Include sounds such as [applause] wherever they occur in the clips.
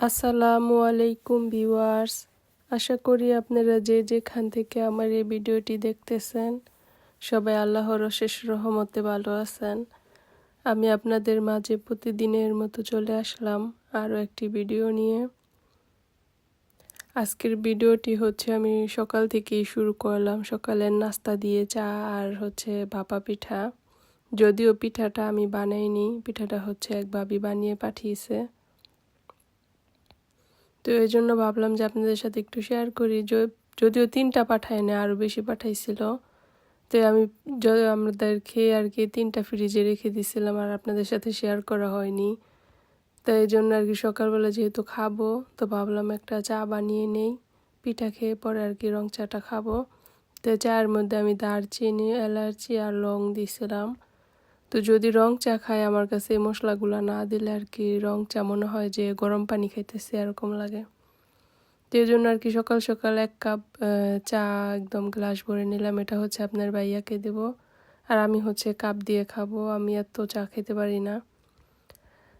আসসালামু আলাইকুম ভিউয়ার্স। আশা করি আপনারা যে যেখান থেকে আমার এই ভিডিওটি দেখতেছেন, সবাই আল্লাহর অশেষ রহমতে ভালো আছেন। আমি আপনাদের মাঝে প্রতিদিনের মতো চলে আসলাম আরও একটি ভিডিও নিয়ে। আজকের ভিডিওটি হচ্ছে আমি সকাল থেকেই শুরু করলাম। সকালের নাস্তা দিয়ে চা আর হচ্ছে ভাপা পিঠা। যদিও পিঠাটা আমি বানাইনি, পিঠাটা হচ্ছে এক ভাবি বানিয়ে পাঠিয়েছে। তো এই জন্য ভাবলাম যে আপনাদের সাথে একটু শেয়ার করি। যদিও তিনটা পাঠায় না আরও বেশি পাঠাইছিল। তো আমি আমাদের খেয়ে আর কি তিনটা ফ্রিজে রেখে দিছিলাম আর আপনাদের সাথে শেয়ার করা হয়নি। তো এই জন্য আর কি সকালবেলা যেহেতু খাব, তো ভাবলাম একটা চা বানিয়ে নেই। পিঠা খেয়ে পরে আর কি রং চাটা খাব। তো চায়ের মধ্যে আমি দারচিনি, এলাচি আর লং দিয়েছিলাম তো যদি রং চা খায় আমার কাছে এই মশলাগুলো না দিলে আর কি রং চা মনে হয় যে গরম পানি খাইতেছে এরকম লাগে। তো এই জন্য আর কি সকাল সকাল এক কাপ চা একদম গ্লাস ভরে নিলাম। এটা হচ্ছে আপনার ভাইয়াকে দেব। আর আমি হচ্ছে কাপ দিয়ে খাব। আমি এত চা খেতে পারি না।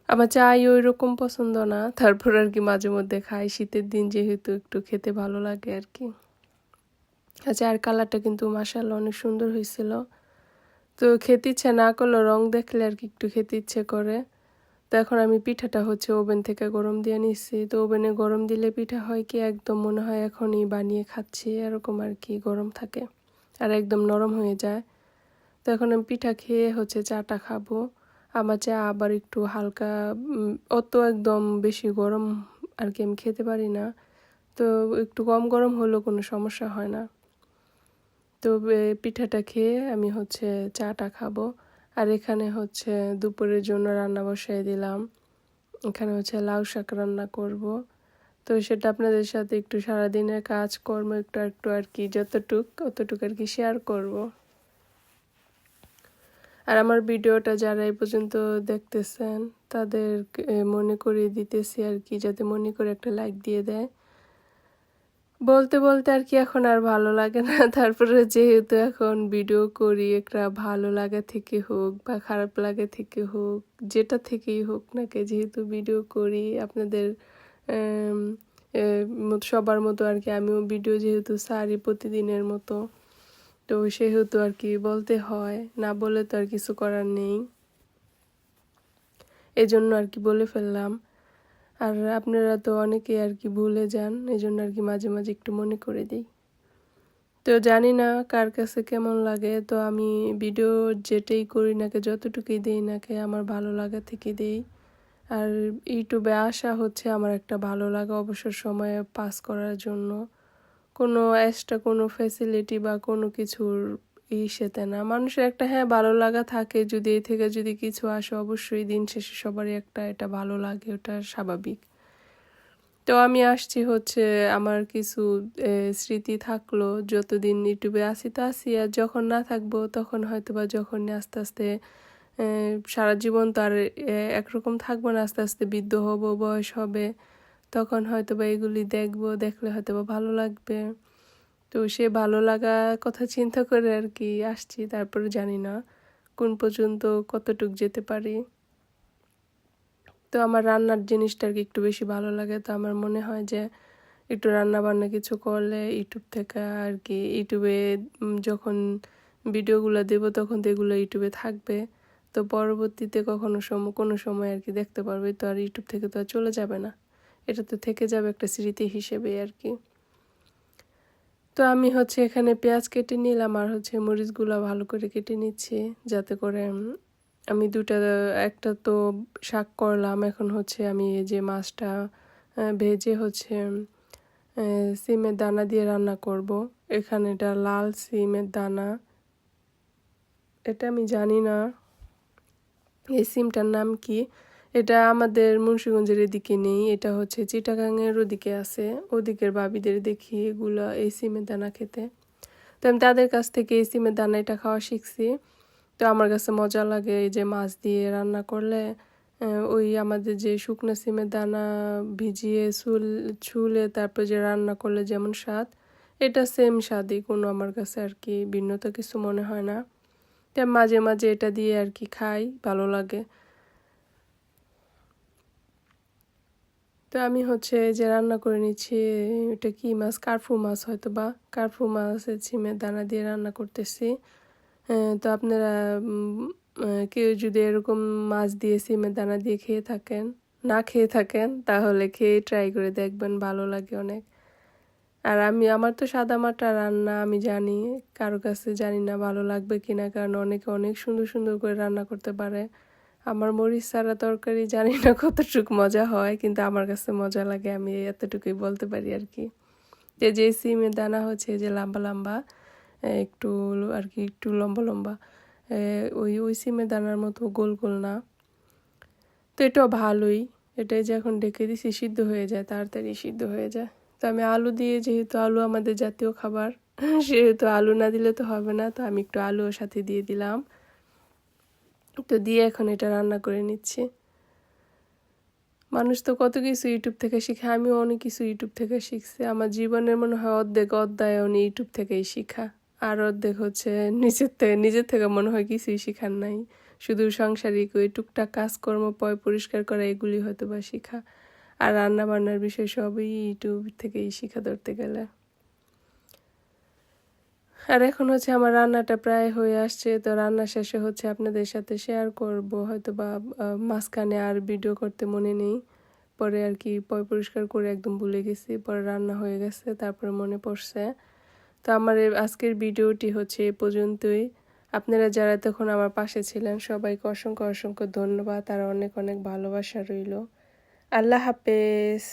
আমার চাই ওই রকম পছন্দ না। তারপর আর কি মাঝে মধ্যে খাই। শীতের দিন যেহেতু একটু খেতে ভালো লাগে আর কি। আচ্ছা আর কালারটা কিন্তু মাসাল অনেক সুন্দর হয়েছিল। তো খেতে ইচ্ছে না করল রং দেখলে আর কি একটু খেতে ইচ্ছে করে। তো এখন আমি পিঠাটা হচ্ছে ওভেন থেকে গরম দিয়ে নিচ্ছি তো ওভেনে গরম দিলে পিঠা হয় কি একদম মনে হয় এখনই বানিয়ে খাচ্ছি, এরকম আর কি গরম থাকে আর একদম নরম হয়ে যায়। তো এখন আমি পিঠা খেয়ে হচ্ছে চাটা খাব। আমার চা আবার একটু হালকা অত একদম বেশি গরম আর কি আমি খেতে পারি না। তো একটু কম গরম হলেও কোনো সমস্যা হয় না। তো পিঠাটা খেয়ে আমি হচ্ছে চাটা খাব। আর এখানে হচ্ছে দুপুরের জন্য রান্না বসাই দিলাম। এখানে হচ্ছে লাউ শাক রান্না করব। তো, সেটা আপনাদের সাথে একটু সারাদিনের কাজকর্ম একটু একটু আর কি, যতটুক, অতটুক আর কি শেয়ার করব। আর আমার ভিডিওটা যারা এই পর্যন্ত দেখতেছেন তাদের মনে করিয়ে দিতেছি আর কি, যাতে মনে করে একটা লাইক দিয়ে দেয়। বলতে বলতে আর কি এখন আর ভালো লাগে না। [laughs] তারপরে যেহেতু এখন ভিডিও করি, একটা ভালো লাগা থেকে হোক বা খারাপ লাগা থেকে হোক, যেটা থেকেই হোক না কে যেহেতু ভিডিও করি, আপনাদের সবার মতো আর কি আমিও ভিডিও যেহেতু সারি প্রতিদিনের মতো, তো সেহেতু আর কি বলতে হয়, না বলে তো আর কিছু করার নেই। এজন্য আর কি বলে ফেললাম। আর আপনারা তো অনেকে আর কি ভুলে যান এই জন্য আর কি মাঝে মাঝে একটু মনে করে দিই। তো জানি না কার কাছে কেমন লাগে, তো আমি ভিডিও যেটাই করি নাকে যতটুকুই দিই নাকে আমার ভালো লাগা থেকে দিই। আর ইউটিউবে আসা হচ্ছে আমার একটা ভালো লাগা অবসর সময়ে পাস করার জন্য। কোনো এক্সট্রা কোনো ফ্যাসিলিটি বা কোনো কিছুর ইসেতে না। মানুষের একটা হ্যাঁ ভালো লাগা থাকে। যদি এই থেকে যদি কিছু আসে, অবশ্যই দিন শেষে সবারই একটা এটা ভালো লাগে, ওটা স্বাভাবিক। তো আমি আসছি হচ্ছে, আমার কিছু স্মৃতি থাকল, যতদিন ইউটিউবে আসি তো আসি আর যখন না থাকব, তখন হয়তো বা যখন আস্তে আস্তে সারা জীবন তো আর একরকম থাকব না, আস্তে আস্তে বৃদ্ধ হব, বয়স হবে, তখন হয়তো বা এগুলি দেখব, দেখলে হয়তো বা ভালো লাগবে। তো সে ভালো লাগা কথা চিন্তা করে আর কি আসছি, তারপরে জানি না কোন পর্যন্ত কতটুক যেতে পারি। তো আমার রান্নার জিনিসটা আর কি একটু বেশি ভালো লাগে, তো আমার মনে হয় যে একটু রান্না বান্না কিছু করলে ইউটিউব থেকে আর কি ইউটিউবে যখন ভিডিওগুলো দেব তখন তো এগুলো ইউটিউবে থাকবে, তো পরবর্তীতে কখনো সময় কোনো সময় আর কি দেখতে পারবে, তো আর ইউটিউব থেকে তো আর চলে যাবে না। এটা তো থেকে যাবে একটা স্মৃতি হিসেবে আর কি। তো আমি হচ্ছে এখানে পেঁয়াজ কেটে নিলাম আর হচ্ছে মরিচগুলো ভালো করে কেটে নিচ্ছি যাতে করে আমি দুটা একটা তো শাক করলাম, এখন হচ্ছে আমি এই যে মাছটা ভেজে হচ্ছে সিমের দানা দিয়ে রান্না করব। এখানে এটা লাল সিমের দানা। এটা আমি জানি না, এই সিমটার নাম কি? এটা আমাদের মুন্সীগঞ্জের এদিকে নেই, এটা হচ্ছে চিটাগাংয়ের ওদিকে আছে, ওদিকের বাবিদের দেখি এগুলো এই সিমের দানা খেতে। তো আমি তাদের কাছ থেকে এই সিমের দানা এটা খাওয়া শিখছি। তো আমার কাছে মজা লাগে এই যে মাছ দিয়ে রান্না করলে ওই আমাদের যে শুকনো সিমের দানা ভিজিয়ে চুল ছুলে তারপর যে রান্না করলে যেমন স্বাদ, এটা সেম স্বাদই, কোনো আমার কাছে আর কি ভিন্নতা কিছু মনে হয় না। তো মাঝে মাঝে এটা দিয়ে আর কি খাই, ভালো লাগে। তো আমি হচ্ছে যে রান্না করে নিচ্ছি, এটা কি মাছ? কার্ফু মাছ হয়তো বা কার্ফু মাছ সিমের দানা দিয়ে রান্না করতেছি। তো আপনারা কেউ যদি এরকম মাছ দিয়ে সিমের দানা দিয়ে খেয়ে থাকেন, না খেয়ে থাকেন, তাহলে খেয়ে ট্রাই করে দেখবেন, ভালো লাগে অনেক। আর আমি, আমার তো সাদা মাটা রান্না আমি জানি, কারও কাছে জানি না ভালো লাগবে কিনা, কারণ অনেকে অনেক সুন্দর সুন্দর করে রান্না করতে পারে। আমার মরিচ ছাড়া তরকারি জানি না কতটুকু মজা হয়, কিন্তু আমার কাছে মজা লাগে, আমি এতটুকুই বলতে পারি আর কি। যে যে সিমের দানা হচ্ছে যে লম্বা লম্বা একটু আর কি, একটু লম্বা লম্বা ওই ওই সিমের দানার মতো গোল গোল না। তো এটাও ভালোই, এটাই যে এখন ডেকে দিছি, সিদ্ধ হয়ে যায়, তাড়াতাড়ি সিদ্ধ হয়ে যায়। তো আমি আলু দিয়ে, যেহেতু আলু আমাদের জাতীয় খাবার, [laughs] সেহেতু আলু না দিলে তো হবে না, তো আমি একটু আলুর সাথে দিয়ে দিলাম। তো দিয়ে এখন এটা রান্না করে নিচ্ছি। মানুষ তো কত কিছু ইউটিউব থেকে শিখে, আমিও অনেক কিছু ইউটিউব থেকে শিখছি। আমার জীবনের মনে হয় অর্ধেক অধ্যায়ন ইউটিউব থেকেই শিখা। আর অর্ধেক হচ্ছে নিজের থেকে নিজের থেকে মনে হয় কিছুই শিখার নাই। শুধু সাংসারিক ওই টুকটাক কাজকর্ম, পয় পরিষ্কার করা, এগুলি হয়তো বা শিখা। আর রান্নাবান্নার বিষয় সবই ইউটিউব থেকেই শিখা ধরতে গেলে। আর এখন হচ্ছে আমার রান্নাটা প্রায় হয়ে আসছে, তো রান্না শেষে হচ্ছে আপনাদের সাথে শেয়ার করব। হয়তো বা মাঝখানে আর ভিডিও করতে মনে নেই। পরে আর কি পয় পরিষ্কার করে একদম ভুলে গেছি, পরে রান্না হয়ে গেছে, তারপরে মনে পড়ছে। তো আমার আজকের ভিডিওটি হচ্ছে এ পর্যন্তই। আপনারা যারা তখন আমার পাশে ছিলেন, সবাইকে অসংখ্য অসংখ্য ধন্যবাদ, আর অনেক অনেক ভালোবাসা রইল। আল্লাহ হাফেজ।